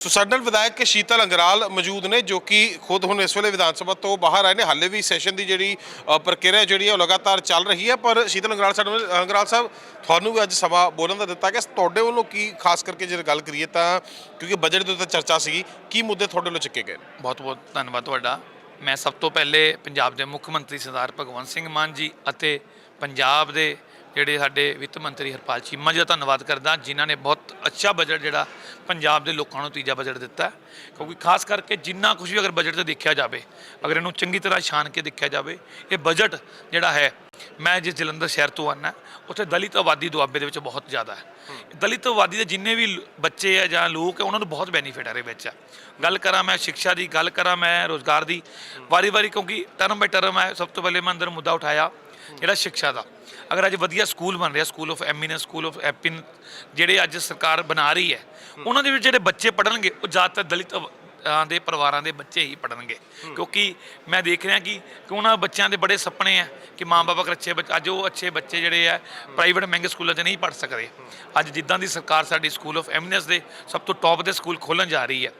ਸੋ ਸਾਡੇ ਨਾਲ ਵਿਧਾਇਕ ਸ਼ੀਤਲ ਅੰਗਰਾਲ ਮੌਜੂਦ ਨੇ ਜੋ ਕਿ ਖੁਦ ਹੁਣ ਇਸ ਵੇਲੇ ਵਿਧਾਨ ਸਭਾ ਤੋਂ ਬਾਹਰ ਆਏ ਨੇ। ਹਾਲੇ ਵੀ ਸੈਸ਼ਨ ਦੀ ਜਿਹੜੀ ਅ, ਪ੍ਰਕਿਰਿਆ ਜਿਹੜੀ ਹੈ ਉਹ ਲਗਾਤਾਰ ਚੱਲ ਰਹੀ ਹੈ। ਪਰ ਸ਼ੀਤਲ ਅੰਗਰਾਲ ਸਾਡੇ ਨਾਲ ਅੰਗਰਾਲ ਸਾਹਿਬ ਤੁਹਾਨੂੰ ਵੀ ਅੱਜ ਸਮਾਂ ਬੋਲਣ ਦਾ ਦਿੱਤਾ ਗਿਆ। ਤੁਹਾਡੇ ਵੱਲੋਂ ਕੀ ਖਾਸ ਕਰਕੇ ਜੇ ਗੱਲ ਕਰੀਏ ਤਾਂ ਕਿਉਂਕਿ ਬਜਟ ਦੇ ਉੱਤੇ ਚਰਚਾ ਸੀਗੀ ਕੀ ਮੁੱਦੇ ਤੁਹਾਡੇ ਵੱਲੋਂ ਚੱਕੇ ਗਏ ਨੇ? ਬਹੁਤ ਬਹੁਤ ਧੰਨਵਾਦ ਤੁਹਾਡਾ। ਮੈਂ ਸਭ ਤੋਂ ਪਹਿਲੇ ਪੰਜਾਬ ਦੇ ਮੁੱਖ ਮੰਤਰੀ ਸਰਦਾਰ ਭਗਵੰਤ ਸਿੰਘ ਮਾਨ ਜੀ ਅਤੇ ਪੰਜਾਬ ਦੇ ਜਿਹੜੇ ਸਾਡੇ ਵਿੱਤ ਮੰਤਰੀ ਹਰਪਾਲ ਚੀਮਾ ਜੀ ਦਾ ਧੰਨਵਾਦ ਕਰਦਾ ਜਿਨ੍ਹਾਂ ਨੇ ਬਹੁਤ ਅੱਛਾ ਬਜਟ ਜਿਹੜਾ ਪੰਜਾਬ ਦੇ ਲੋਕਾਂ ਨੂੰ ਤੀਜਾ ਬਜਟ ਦਿੱਤਾ। ਕਿਉਂਕਿ ਖਾਸ ਕਰਕੇ ਜਿੰਨਾ ਕੁਝ ਵੀ ਅਗਰ ਬਜਟ ਤੇ ਦੇਖਿਆ ਜਾਵੇ ਅਗਰ ਇਹਨੂੰ ਚੰਗੀ ਤਰ੍ਹਾਂ ਛਾਣ ਕੇ ਦੇਖਿਆ ਜਾਵੇ ਇਹ ਬਜਟ ਜਿਹੜਾ ਹੈ ਮੈਂ ਜਿਸ ਜਲੰਧਰ ਸ਼ਹਿਰ ਤੋਂ ਆਨਾ ਉੱਥੇ ਦਲਿਤ ਆਬਾਦੀ ਦੁਆਬੇ ਦੇ ਵਿੱਚ ਬਹੁਤ ਜ਼ਿਆਦਾ ਹੈ। ਦਲਿਤ ਆਬਾਦੀ ਦੇ ਜਿੰਨੇ ਵੀ ਬੱਚੇ ਆ ਜਾਂ ਲੋਕ ਹੈ ਉਹਨਾਂ ਨੂੰ ਬਹੁਤ ਬੈਨੀਫਿਟ ਹੈ ਇਹਦੇ ਵਿੱਚ। ਗੱਲ ਕਰਾਂ ਮੈਂ ਸਿੱਖਿਆ ਦੀ ਗੱਲ ਕਰਾਂ ਮੈਂ ਰੋਜ਼ਗਾਰ ਦੀ ਵਾਰੀ-ਵਾਰੀ ਕਿਉਂਕਿ ਟਰਮ ਬਾਈ ਟਰਮ ਹੈ ਸਭ ਤੋਂ ਪਹਿਲੇ ਮੈਂ ਅੰਦਰ ਮੁੱਦਾ ਉਠਾਇਆ। ਜਿਹੜਾ ਸਿੱਖਿਆ ਦਾ। ਅਗਰ ਅੱਜ ਵਧੀਆ ਸਕੂਲ ਬਣ ਰਿਹਾ school of eminence school of ਐਪਿਨ ਜਿਹੜੇ ਅੱਜ ਸਰਕਾਰ ਬਣਾ ਰਹੀ ਹੈ ਉਹਨਾਂ ਦੇ ਵਿੱਚ ਜਿਹੜੇ ਬੱਚੇ ਪੜਨਗੇ ਉਹ ਜ਼ਿਆਦਾਤਰ ਦਲਿਤ ਦੇ ਪਰਿਵਾਰਾਂ ਦੇ ਬੱਚੇ ਹੀ ਪੜਨਗੇ ਕਿਉਂਕਿ ਮੈਂ ਦੇਖ ਰਿਹਾ ਕਿ ਕਿ ਉਹਨਾਂ ਬੱਚਿਆਂ ਦੇ ਬੜੇ ਸੁਪਨੇ ਆ ਕਿ ਅਗਰ ਅੱਛੇ ਅੱਜ ਉਹ ਅੱਛੇ ਬੱਚੇ ਜਿਹੜੇ ਆ ਪ੍ਰਾਈਵੇਟ ਮਹਿੰਗੇ ਸਕੂਲਾਂ 'ਚ ਨਹੀਂ ਪੜ ਸਕਦੇ। ਅੱਜ ਜਿੱਦਾਂ ਦੀ ਸਰਕਾਰ ਸਾਡੀ ਸਕੂਲ ਆਫ ਐਮੀਨੈਂਸ ਦੇ ਸਭ ਤੋਂ ਟੌਪ ਦੇ ਸਕੂਲ ਖੋਲਣ ਜਾ ਰਹੀ ਹੈ।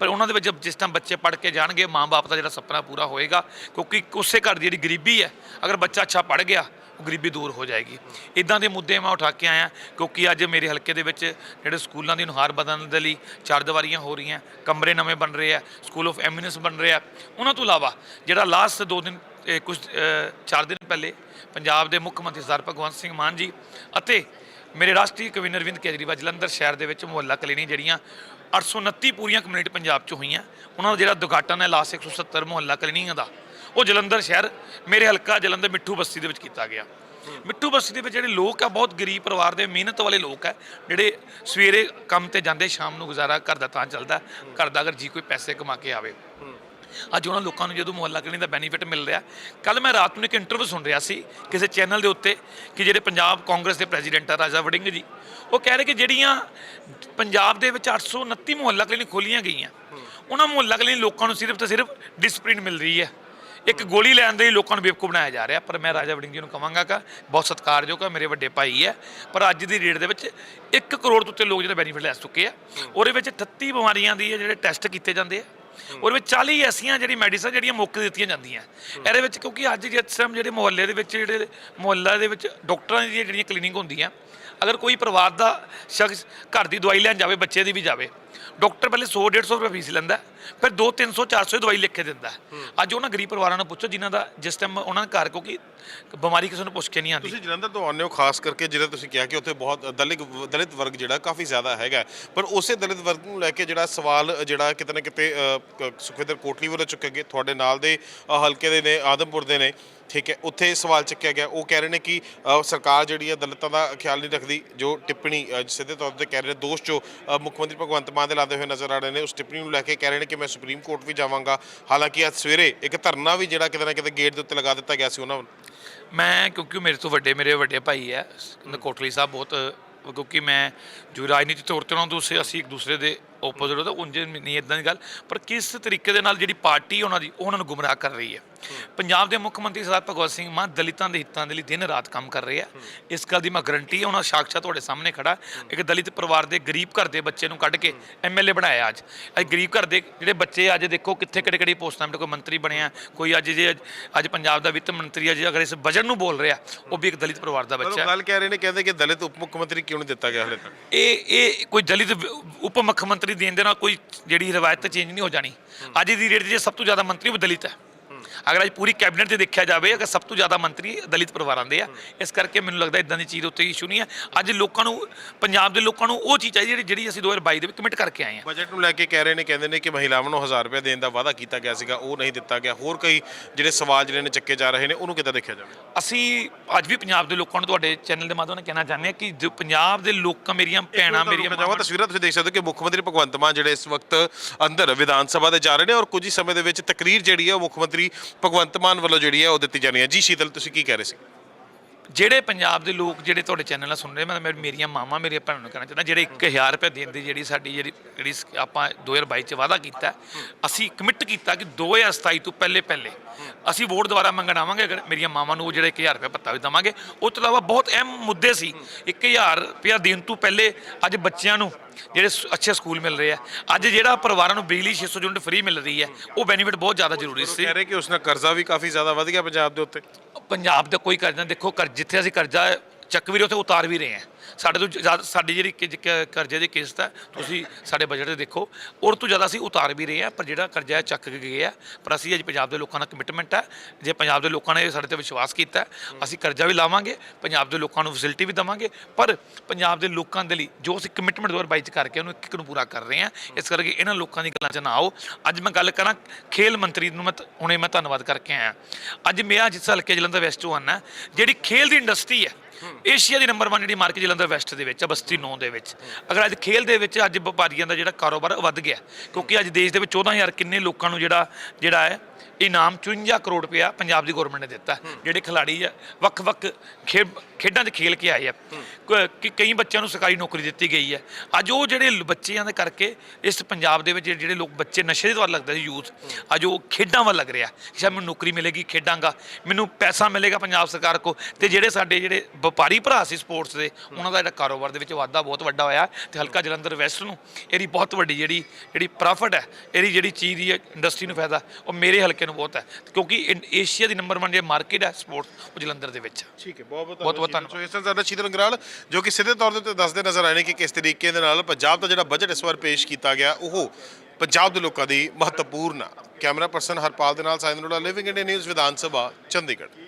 ਪਰ ਉਹਨਾਂ ਦੇ ਵਿੱਚ ਜਿਸ ਟਾਈਮ ਬੱਚੇ ਪੜ ਕੇ ਜਾਣਗੇ ਮਾਂ-ਬਾਪ ਦਾ ਜਿਹੜਾ ਸੁਪਨਾ ਪੂਰਾ ਹੋਏਗਾ ਕਿਉਂਕਿ ਉਸੇ ਘਰ ਦੀ ਜਿਹੜੀ ਗਰੀਬੀ ਹੈ ਅਗਰ ਬੱਚਾ ਅੱਛਾ ਪੜ ਗਿਆ ਉਹ ਗਰੀਬੀ ਦੂਰ ਹੋ ਜਾਏਗੀ। ਇਦਾਂ ਦੇ ਮੁੱਦੇ ਮੈਂ ਉਠਾ ਕੇ ਆਇਆ ਕਿਉਂਕਿ ਅੱਜ ਮੇਰੇ ਹਲਕੇ ਦੇ ਵਿੱਚ ਜਿਹੜੇ ਸਕੂਲਾਂ ਦੀ ਨੁਹਾਰ ਬਦਲਣ ਦੇ ਲਈ ਚਾਰ ਦੀਵਾਰੀਆਂ ਹੋ ਰਹੀਆਂ ਕਮਰੇ ਨਵੇਂ ਬਣ ਰਹੇ ਆ ਸਕੂਲ ਆਫ ਐਮਿਨੈਂਸ ਬਣ ਰਿਹਾ ਉਹਨਾਂ ਤੋਂ ਇਲਾਵਾ ਜਿਹੜਾ ਲਾਸਟ ਦੋ ਦਿਨ ਇਹ ਕੁਝ ਅ, ਚਾਰ ਦਿਨ ਪਹਿਲੇ ਪੰਜਾਬ ਦੇ ਮੁੱਖ ਮੰਤਰੀ ਸਰਦਾਰ ਭਗਵੰਤ ਸਿੰਘ ਮਾਨ ਜੀ ਅਤੇ ਮੇਰੇ ਰਾਸ਼ਟਰੀ ਕਵੀਨਰ ਅਰਵਿੰਦ ਕੇਜਰੀਵਾਲ ਜਲੰਧਰ ਸ਼ਹਿਰ ਦੇ ਵਿੱਚ ਮੁਹੱਲਾ ਕਲੀਨਿਕ ਜਿਹੜੀਆਂ 829 ਪੂਰੀਆਂ ਕਮਿਊਨਿਟੀ ਪੰਜਾਬ 'ਚ ਹੋਈਆਂ ਉਹਨਾਂ ਦਾ ਜਿਹੜਾ ਉਦਘਾਟਨ ਹੈ ਲਾਸਟ 170 ਮੁਹੱਲਾ ਕਲੀਨਿਕ ਦਾ। ਉਹ ਜਲੰਧਰ ਸ਼ਹਿਰ, ਮੇਰੇ ਹਲਕਾ ਜਲੰਧਰ ਮਿੱਠੂ ਬਸਤੀ ਦੇ ਵਿੱਚ ਕੀਤਾ ਗਿਆ। ਮਿੱਠੂ ਬਸਤੀ ਦੇ ਵਿੱਚ ਜਿਹੜੇ ਲੋਕ ਆ, ਬਹੁਤ ਗਰੀਬ ਪਰਿਵਾਰ ਦੇ, ਮਿਹਨਤ ਵਾਲੇ ਲੋਕ ਆ, ਜਿਹੜੇ ਸਵੇਰੇ ਕੰਮ ਤੇ ਜਾਂਦੇ, ਸ਼ਾਮ ਨੂੰ ਗੁਜ਼ਾਰਾ ਘਰ ਦਾ ਤਾਂ ਚੱਲਦਾ, ਘਰ ਦਾ ਅਗਰ ਜੀ ਕੋਈ ਪੈਸੇ ਕਮਾ ਕੇ ਆਵੇ। ਅੱਜ ਉਹਨਾਂ ਲੋਕਾਂ ਨੂੰ ਜਦੋਂ ਮੁਹੱਲਾ ਕਲੀਨਿਕ ਦਾ ਬੈਨੀਫਿਟ ਮਿਲ ਰਿਹਾ ਕੱਲ ਮੈਂ ਰਾਤ ਨੂੰ ਇੱਕ ਇੰਟਰਵਿਊ ਸੁਣ ਰਿਹਾ ਸੀ, ਕਿਸੇ ਚੈਨਲ ਦੇ ਉੱਤੇ, ਕਿ ਜਿਹੜੇ ਪੰਜਾਬ ਕਾਂਗਰਸ ਦੇ ਪ੍ਰੈਜ਼ੀਡੈਂਟ ਆ, ਰਾਜਾ ਵੜਿੰਗ ਜੀ, ਉਹ ਕਹਿ ਰਹੇ ਕਿ ਜਿਹੜੀਆਂ ਪੰਜਾਬ ਦੇ ਵਿੱਚ 829 ਮੁਹੱਲਾ ਕਲੀਨਿਕ ਖੋਲੀਆਂ ਗਈਆਂ, ਉਹਨਾਂ ਮੁਹੱਲਾ ਕਲੀਨਿਕ ਲੋਕਾਂ ਨੂੰ ਸਿਰਫ ਤੇ ਸਿਰਫ ਡਿਸਪਲਿਨ ਮਿਲ ਰਹੀ ਹੈ। ਇੱਕ ਗੋਲੀ ਲੈਣ ਦੇ ਲਈ ਲੋਕਾਂ ਨੂੰ ਬੇਵਕੂਫ ਬਣਾਇਆ ਜਾ ਰਿਹਾ ਪਰ ਮੈਂ ਰਾਜਾ ਵੜਿੰਗ ਜੀ ਨੂੰ ਕਹਾਂਗਾ ਕਿ ਬਹੁਤ ਸਤਿਕਾਰਯੋਗ ਹੈ ਮੇਰੇ ਵੱਡੇ ਭਾਈ ਹੈ ਪਰ ਅੱਜ ਦੀ ਰੇਟ ਦੇ ਵਿੱਚ 1 ਕਰੋੜ ਤੋਂ ਉੱਤੇ ਲੋਕ ਜਿਹੜੇ ਬੈਨੀਫਿਟ ਲੈ ਚੁੱਕੇ ਆ ਉਹਦੇ ਵਿੱਚ 38 ਬਿਮਾਰੀਆਂ ਦੀ ਹੈ ਜਿਹੜੇ ਟੈਸਟ ਕੀਤੇ ਜਾਂਦੇ ਆ ਉਹਦੇ ਵਿੱਚ 40 ਐਸੀਆਂ ਜਿਹੜੀ ਮੈਡੀਸਨ ਜਿਹੜੀਆਂ ਮੁੱਕ ਦਿੱਤੀਆਂ ਜਾਂਦੀਆਂ। ਇਹਦੇ ਵਿੱਚ ਕਿਉਂਕਿ ਅੱਜ ਜਿਸ ਟਾਈਮ ਜਿਹੜੇ ਮੁਹੱਲੇ ਦੇ ਵਿੱਚ ਜਿਹੜੇ ਮੁਹੱਲਾ ਦੇ ਵਿੱਚ ਡਾਕਟਰਾਂ ਦੀਆਂ ਜਿਹੜੀਆਂ ਕਲੀਨਿਕ ਹੁੰਦੀਆਂ ਅਗਰ ਕੋਈ ਪਰਿਵਾਰ ਦਾ ਸ਼ਖਸ ਘਰ ਦੀ ਦਵਾਈ ਲੈਣ ਜਾਵੇ ਬੱਚੇ ਦੀ ਵੀ ਜਾਵੇ ਡਾਕਟਰ ਪਹਿਲੇ 100 150 ਰੁਪਏ ਫੀਸ ਲੈਂਦਾ ਫਿਰ 2 300 400 ਦੀ ਦਵਾਈ ਲਿਖ ਕੇ ਦਿੰਦਾ ਅੱਜ ਉਹਨਾਂ ਗਰੀਬ ਪਰਿਵਾਰਾਂ ਨੂੰ ਪੁੱਛੋ ਜਿਨ੍ਹਾਂ ਦਾ ਜਿਸ ਟਾਈਮ ਉਹਨਾਂ ਦੇ ਘਰ ਕਿਉਂਕਿ ਬਿਮਾਰੀ ਕਿਸੇ ਨੂੰ ਪੁੱਛ ਕੇ ਨਹੀਂ ਆਉਂਦੀ। ਤੁਸੀਂ ਜਲੰਧਰ ਤੋਂ ਆਉਂਦੇ ਹੋ ਖਾਸ ਕਰਕੇ ਜਿਹੜਾ ਤੁਸੀਂ ਕਿਹਾ ਕਿ ਉੱਥੇ ਬਹੁਤ ਦਲਿਤ ਦਲਿਤ ਵਰਗ ਜਿਹੜਾ ਕਾਫੀ ਜ਼ਿਆਦਾ ਹੈਗਾ ਪਰ ਉਸੇ ਦਲਿਤ ਵਰਗ ਨੂੰ ਲੈ ਕੇ ਜਿਹੜਾ ਸਵਾਲ ਜਿਹੜਾ ਕਿਤੇ ਨਾ ਕਿਤੇ ਸੁਖਵਿੰਦਰ ਕੋਟਲੀ ਵੱਲੋਂ ਚੁੱਕਿਆ ਗਿਆ ਤੁਹਾਡੇ ਨਾਲ ਦੇ ਹਲਕੇ ਦੇ ਨੇ ਆਦਮਪੁਰ ਦੇ ਨੇ ਠੀਕ ਹੈ ਉੱਥੇ ਸਵਾਲ ਚੱਕਿਆ ਗਿਆ। ਉਹ ਕਹਿ ਰਹੇ ਨੇ ਕਿ ਸਰਕਾਰ ਜਿਹੜੀ ਹੈ ਦਲਿਤਾਂ ਦਾ ਖਿਆਲ ਨਹੀਂ ਰੱਖਦੀ ਜੋ ਟਿੱਪਣੀ ਸਿੱਧੇ ਤੌਰ ਤੇ ਕਹਿ ਰਹੇ ਦੋਸ਼ ਜੋ ਮੁੱਖ ਮੰਤਰੀ ਭਗਵੰਤ ਮਾਨ ਦੇ ਲਾਦੇ ਹੋਏ ਨਜ਼ਰ ਆ ਰਹੇ ਨੇ, ਉਸ ਟਿੱਪਣੀ ਨੂੰ ਲੈ ਕੇ ਕਹਿ ਰਹੇ ਨੇ ਕਿ ਮੈਂ ਸੁਪਰੀਮ ਕੋਰਟ ਵੀ ਜਾਵਾਂਗਾ। ਹਾਲਾਂਕਿ ਅੱਜ ਸਵੇਰੇ ਇੱਕ ਧਰਨਾ ਵੀ ਜਿਹੜਾ ਕਿਤੇ ਨਾ ਕਿਤੇ ਗੇਟ ਦੇ ਉੱਤੇ ਲਗਾ ਦਿੱਤਾ ਗਿਆ ਸੀ ਉਹਨਾਂ ਵੱਲੋਂ। ਮੈਂ, ਕਿਉਂਕਿ ਮੇਰੇ ਤੋਂ ਵੱਡੇ, ਮੇਰੇ ਵੱਡੇ ਭਾਈ ਹੈ ਨਕੋਟਲੀ ਸਾਹਿਬ ਬਹੁਤ ਕਿਉਂਕਿ ਮੈਂ ਜੋ ਰਾਜਨੀਤੀ ਤੌਰ ਤੇ ਉਹਨਾਂ ਤੋਂ ਅਸੀਂ ਇੱਕ ਦੂਸਰੇ ਦੇ ਓਪੋਜ਼ਿਟ ਉਹਦਾ ਉਂਝ ਨਹੀਂ ਇਦਾਂ ਦੀ ਗੱਲ ਪਰ ਕਿਸ ਤਰੀਕੇ ਦੇ ਨਾਲ ਜਿਹੜੀ ਪਾਰਟੀ ਉਹਨਾਂ ਦੀ ਉਹ ਉਹਨਾਂ ਨੂੰ ਗੁੰਮਰਾਹ ਕਰ ਰਹੀ ਹੈ? ਪੰਜਾਬ ਦੇ ਮੁੱਖ ਮੰਤਰੀ ਸਰਦਾਰ ਭਗਵੰਤ ਸਿੰਘ ਮਾਨ ਦਲਿਤਾਂ ਦੇ ਹਿੱਤਾਂ ਦੇ ਲਈ ਦਿਨ ਰਾਤ ਕੰਮ ਕਰ ਰਹੇ ਆ। ਇਸ ਗੱਲ ਦੀ ਮੈਂ ਗਰੰਟੀ ਹੈ ਉਹਨਾਂ ਸਾਕਸ਼ਾਤ ਤੁਹਾਡੇ ਸਾਹਮਣੇ ਖੜਾ। ਇੱਕ ਦਲਿਤ ਪਰਿਵਾਰ ਦੇ ਗਰੀਬ ਘਰ ਦੇ ਬੱਚੇ ਨੂੰ ਕੱਢ ਕੇ ਐਮਐਲਏ ਬਣਾਇਆ ਅੱਜ। ਅੱਜ ਗਰੀਬ ਘਰ ਦੇ ਜਿਹੜੇ ਬੱਚੇ ਅੱਜ ਦੇਖੋ ਕਿੱਥੇ ਕਿਹੜੇ ਕਿਹੜੀ ਪੋਸਟਾਂ 'ਤੇ ਕੋਈ ਮੰਤਰੀ ਬਣਿਆ ਕੋਈ ਅੱਜ ਜੇ ਅੱਜ ਪੰਜਾਬ ਦਾ ਵਿੱਤ ਮੰਤਰੀ ਹੈ ਜੇ ਅਗਰ ਇਸ ਬਜਟ ਨੂੰ ਬੋਲ ਰਿਹਾ ਉਹ ਵੀ ਇੱਕ ਦਲਿਤ ਪਰਿਵਾਰ ਦਾ ਬੱਚਾ ਹੈ। ਗੱਲ ਕਹਿ ਰਹੇ ਨੇ ਕਹਿੰਦੇ ਕਿ ਦਲਿਤ ਉਪ ਮੁੱਖ ਮੰਤਰੀ ਕਿਉਂ ਨਹੀਂ ਦਿੱਤਾ ਗਿਆ ਹਲੇ ਤੱਕ? ਇਹ ਇਹ ਕੋਈ ਦਲਿਤ ਉਪ ਮੁੱਖ ਮੰਤਰੀ ਦੇਣ ਦੇ ਨਾਲ ਕੋਈ ਜਿਹੜੀ ਰਵਾਇਤ ਚੇਂਜ ਨਹੀਂ ਹੋ ਜਾਣੀ। ਅੱਜ ਦੀ ਡੇਟ 'ਚ ਸਭ ਤੋਂ ਜ਼ਿਆਦਾ ਮੰਤਰੀ ਉਹ ਦਲਿਤ ਹੈ। ਅਗਰ ਅੱਜ ਪੂਰੀ ਕੈਬਨਿਟ 'ਚ ਦੇਖਿਆ ਜਾਵੇ ਅਗਰ ਸਭ ਤੋਂ ਜ਼ਿਆਦਾ ਮੰਤਰੀ ਦਲਿਤ ਪਰਿਵਾਰਾਂ ਦੇ ਆ ਇਸ ਕਰਕੇ ਮੈਨੂੰ ਲੱਗਦਾ ਇਦਾਂ ਦੀ ਚੀਜ਼ ਉੱਤੇ ਇਸ਼ੂ ਨਹੀਂ ਹੈ ਅੱਜ ਲੋਕਾਂ ਨੂੰ ਪੰਜਾਬ ਦੇ ਲੋਕਾਂ ਨੂੰ ਉਹ ਚੀਜ਼ ਚਾਹੀਦੀ ਜਿਹੜੀ ਜਿਹੜੀ ਅਸੀਂ 2022 ਦੇ ਵਿੱਚ ਕਮਿਟ ਕਰਕੇ ਆਏ ਹਾਂ ਬਜਟ ਨੂੰ ਲੈ ਕੇ ਕਹਿ ਰਹੇ ਨੇ ਕਹਿੰਦੇ ਨੇ ਕਿ ਮਹਿਲਾਵਾਂ ਨੂੰ 1000 ਰੁਪਏ ਦੇਣ ਦਾ ਵਾਅਦਾ ਕੀਤਾ ਗਿਆ ਸੀਗਾ ਉਹ ਨਹੀਂ ਦਿੱਤਾ ਗਿਆ। ਹੋਰ ਕਈ ਜਿਹੜੇ ਸਵਾਲ ਜਿਹੜੇ ਨੇ ਚੱਕੇ ਜਾ ਰਹੇ ਨੇ ਉਹਨੂੰ ਕਿੱਦਾਂ ਦੇਖਿਆ ਜਾਵੇ? ਅਸੀਂ ਅੱਜ ਵੀ ਪੰਜਾਬ ਦੇ ਲੋਕਾਂ ਨੂੰ ਤੁਹਾਡੇ ਚੈਨਲ ਦੇ ਮਾਧਿਅਮ ਨਾਲ ਕਹਿਣਾ ਚਾਹੁੰਦੇ ਹਾਂ ਕਿ ਜੋ ਪੰਜਾਬ ਦੇ ਲੋਕਾਂ ਮੇਰੀਆਂ ਭੈਣਾਂ ਮੇਰੀਆਂ ਮਾਵਾਂ ਤਸਵੀਰਾਂ ਤੁਸੀਂ ਦੇਖ ਸਕਦੇ ਹੋ ਕਿ ਮੁੱਖ ਮੰਤਰੀ ਭਗਵੰਤ ਮਾਨ ਜਿਹੜੇ ਇਸ ਵਕਤ ਅੰਦਰ ਵਿਧਾਨ ਸਭਾ ਦੇ ਜਾ ਰਹੇ ਨੇ ਔਰ ਕੁਝ ਹੀ ਸਮੇਂ ਦੇ ਵਿੱਚ ਤਕਰੀਰ ਜਿਹੜੀ ਹੈ ਉਹ ਮੁੱਖ ਮੰਤਰੀ ਭਗਵੰਤ ਮਾਨ ਵੱਲੋਂ ਜਿਹੜੀ ਹੈ ਉਹ ਦਿੱਤੀ ਜਾਣੀ ਹੈ। ਜੀ ਸ਼ੀਤਲ, ਤੁਸੀਂ ਕੀ ਕਹਿ ਰਹੇ ਸੀ? ਜਿਹੜੇ ਪੰਜਾਬ ਦੇ ਲੋਕ ਜਿਹੜੇ ਤੁਹਾਡੇ ਚੈਨਲ ਨਾਲ ਸੁਣ ਰਹੇ, ਮੈਂ ਮੈਂ ਮੇਰੀਆਂ ਮਾਵਾਂ ਮੇਰੀਆਂ ਭੈਣਾਂ ਨੂੰ ਕਹਿਣਾ ਚਾਹੁੰਦਾ, ਜਿਹੜੇ 1000 ਰੁਪਏ ਦੇਣ ਦੀ ਜਿਹੜੀ ਸਾਡੀ ਜਿਹੜੀ ਜਿਹੜੀ ਸ- ਆਪਾਂ 2022 ਚ ਵਾਅਦਾ ਕੀਤਾ, ਅਸੀਂ ਕਮਿਟ ਕੀਤਾ ਕਿ 2027 ਤੋਂ ਪਹਿਲੇ ਪਹਿਲੇ ਅਸੀਂ ਵੋਟ ਦੁਬਾਰਾ ਮੰਗਣ ਆਵਾਂਗੇ ਅਗਰ ਮੇਰੀਆਂ ਮਾਵਾਂ ਨੂੰ ਉਹ ਜਿਹੜੇ 1000 ਰੁਪਏ ਭੱਤਾ ਵੀ ਦਵਾਂਗੇ ਉਸ ਤੋਂ ਇਲਾਵਾ ਬਹੁਤ ਅਹਿਮ ਮੁੱਦੇ ਸੀ 1000 ਰੁਪਇਆ ਦੇਣ ਤੋਂ ਪਹਿਲੇ ਅੱਜ ਬੱਚਿਆਂ ਨੂੰ ਜਿਹੜੇ ਅੱਛੇ ਸਕੂਲ ਮਿਲ ਰਹੇ ਆ ਅੱਜ ਜਿਹੜਾ ਪਰਿਵਾਰਾਂ ਨੂੰ ਬਿਜਲੀ 600 ਯੂਨਿਟ ਫ੍ਰੀ ਮਿਲ ਰਹੀ ਹੈ ਉਹ ਬੈਨੀਫਿਟ ਬਹੁਤ ਜ਼ਿਆਦਾ ਜ਼ਰੂਰੀ ਸੀ ਕਹਿ ਰਹੇ ਕਿ ਉਸ ਨਾਲ ਕਰਜ਼ਾ ਵੀ ਕਾਫੀ ਜ਼ਿਆਦਾ ਵਧ ਗਿਆ ਪੰਜਾਬ ਦੇ ਉੱਤੇ ਪੰਜਾਬ ਦਾ ਕੋਈ ਕਰਜ਼ਾ। ਦੇਖੋ ਕਰ ਜਿੱਥੇ ਅਸੀਂ ਕਰਜ਼ਾ ਚੱਕ ਵੀ ਰਹੇ ਉੱਥੇ ਉਤਾਰ ਵੀ ਰਹੇ ਹਾਂ। ਸਾਡੇ ਤੋਂ ਜ਼ਿਆਦਾ ਸਾਡੀ ਜਿਹੜੀ ਕਿ- ਕ- ਕਰਜ਼ੇ ਦੀ ਕਿਸ਼ਤ ਹੈ ਤੁਸੀਂ ਸਾਡੇ ਬਜਟ ਤੇ ਦੇਖੋ ਔਰ ਤੋਂ ਜ਼ਿਆਦਾ ਅਸੀਂ ਉਤਾਰ ਵੀ ਰਹੇ ਹਾਂ ਪਰ ਜਿਹੜਾ ਕਰਜ਼ਾ ਹੈ ਚੱਕ ਕੇ ਗਏ ਆ ਪਰ ਅਸੀਂ ਅੱਜ ਪੰਜਾਬ ਦੇ ਲੋਕਾਂ ਦਾ ਕਮਿਟਮੈਂਟ ਹੈ ਜੇ ਪੰਜਾਬ ਦੇ ਲੋਕਾਂ ਨੇ ਸਾਡੇ ਤੇ ਵਿਸ਼ਵਾਸ ਕੀਤਾ ਹੈ, ਅਸੀਂ ਕਰਜ਼ਾ ਵੀ ਲਾਵਾਂਗੇ ਪੰਜਾਬ ਦੇ ਲੋਕਾਂ ਨੂੰ ਫੈਸਿਲਿਟੀ ਵੀ ਦੇਵਾਂਗੇ ਪਰ ਪੰਜਾਬ ਦੇ ਲੋਕਾਂ ਦੇ ਲਈ ਜੋ ਅਸੀਂ ਕਮਿਟਮੈਂਟ 2022 ਚ ਕਰਕੇ ਉਹਨੂੰ ਇੱਕ ਇੱਕ ਨੂੰ ਪੂਰਾ ਕਰ ਰਹੇ ਹਾਂ ਇਸ ਕਰਕੇ ਇਹਨਾਂ ਲੋਕਾਂ ਦੀ ਗੱਲਾਂ 'ਚ ਨਾ ਆਓ। ਅੱਜ ਮੈਂ ਗੱਲ ਕਰਾਂ ਖੇਲ ਮੰਤਰੀ ਨੂੰ ਮੈਂ ਤ- ਹੁਣੇ ਮੈਂ ਧੰਨਵਾਦ ਕਰਕੇ ਆਇਆ। ਅੱਜ ਮੇਰਾ ਜਿਸ ਹਲਕੇ ਜਲੰਧਰ ਵੈਸਟ ਤੋਂ ਆਉਣਾ ਜਿਹੜੀ ਖੇਲ ਦੀ ਇੰਡਸਟਰੀ ਹੈ ਏਸ਼ੀਆ ਦੀ ਨੰਬਰ 1 ਜਿਹੜੀ ਮਾਰਕੀਟ ਜਲੰਧਰ ਵੈਸਟ ਦੇ ਵਿੱਚ ਆ, ਬਸਤੀ 9 ਦੇ ਵਿੱਚ। ਅਗਰ ਅੱਜ ਖੇਲ ਦੇ ਵਿੱਚ ਅੱਜ ਵਪਾਰੀਆਂ ਦਾ ਜਿਹੜਾ ਕਾਰੋਬਾਰ ਵੱਧ ਗਿਆ, ਕਿਉਂਕਿ ਅੱਜ ਦੇਸ਼ ਦੇ ਵਿੱਚ 14000 ਕਿੰਨੇ ਲੋਕਾਂ ਨੂੰ ਜਿਹੜਾ ਜਿਹੜਾ ਹੈ ਇਨਾਮ 54 ਕਰੋੜ ਰੁਪਇਆ ਪੰਜਾਬ ਦੀ ਗਵਰਨਮੈਂਟ ਨੇ ਦਿੱਤਾ। ਜਿਹੜੇ ਖਿਲਾੜੀ ਆ ਵੱਖ-ਵੱਖ ਖੇਡ ਖੇਡਾਂ 'ਚ ਖੇਲ ਕੇ ਆਏ ਆ। ਕ- ਕਈ ਬੱਚਿਆਂ ਨੂੰ ਸਰਕਾਰੀ ਨੌਕਰੀ ਦਿੱਤੀ ਗਈ ਹੈ ਅੱਜ ਉਹ ਜਿਹੜੇ ਬੱਚਿਆਂ ਦੇ ਕਰਕੇ ਇਸ ਪੰਜਾਬ ਦੇ ਵਿੱਚ ਜਿਹੜੇ- ਜਿਹੜੇ ਲੋਕ ਬੱਚੇ ਨਸ਼ੇ ਦੇ ਵੱਲ ਲੱਗਦੇ ਸੀ ਯੂਥ ਅੱਜ ਉਹ ਖੇਡਾਂ ਵੱਲ ਲੱਗ ਰਿਹਾ। ਕਿ ਸ਼ਾਇਦ ਮੈਨੂੰ ਨੌਕਰੀ ਮਿਲੇਗੀ ਖੇਡਾਂਗਾ ਮੈਨੂੰ ਪੈਸਾ ਮਿਲੇਗਾ ਪੰਜਾਬ ਸਰਕਾਰ ਕੋ ਤੇ ਜਿਹੜੇ ਸਾਡੇ ਜਿਹੜੇ ਵਪਾਰੀ ਭਰਾ ਸੀ ਸਪੋਰਟਸ ਦੇ ਉਹਨਾਂ ਦਾ ਜਿਹੜਾ ਕਾਰੋਬਾਰ ਦੇ ਵਿੱਚ ਵਾਧਾ ਬਹੁਤ ਵੱਡਾ ਹੋਇਆ ਤੇ ਹਲਕਾ ਜਲੰਧਰ ਵੈਸਟ ਨੂੰ ਇਹਦੀ ਬਹੁਤ ਵੱਡੀ ਜਿਹੜੀ ਜਿਹੜੀ ਪ੍ਰੋਫਿਟ ਹੈ ਇਹਦੀ ਜਿਹੜੀ ਚੀਜ਼ ਦੀ ਇੰਡਸਟਰੀ ਨੂੰ ਫਾਇਦਾ ਉਹ ਮੇਰੇ ਹਲਕੇ ਨੂੰ ਬਹੁਤ ਹੈ ਕਿਉਂਕਿ ਏਸ਼ੀਆ ਦੀ ਨੰਬਰ 1 ਜਿਹੜੀ ਮਾਰਕੀਟ ਹੈ ਸਪੋਰਟਸ ਉਹ ਜਲੰਧਰ ਦੇ ਵਿੱਚ। ਠੀਕ ਹੈ ਬਹੁਤ ਬਹੁਤ ਧੰਨਵਾਦ। ਸੋ ਇਸ ਤਰ੍ਹਾਂ ਸਾਡਾ ਸ਼ੀਤਲ ਅੰਗਰਾਲ ਜੋ ਕਿ ਸਿੱਧੇ ਤੌਰ ਉੱਤੇ ਦੱਸਦੇ ਨਜ਼ਰ ਆਏ ਨੇ ਕਿ ਕਿਸ ਤਰੀਕੇ ਦੇ ਨਾਲ ਪੰਜਾਬ ਦਾ ਜਿਹੜਾ ਬਜਟ ਇਸ ਵਾਰ ਪੇਸ਼ ਕੀਤਾ ਗਿਆ ਉਹ ਪੰਜਾਬ ਦੇ ਲੋਕਾਂ ਦੀ ਮਹੱਤਵਪੂਰਨ। ਕੈਮਰਾ ਪਰਸਨ ਹਰਪਾਲ ਦੇ ਨਾਲ sign Arora Living India News Vidhan Sabha Chandigarh.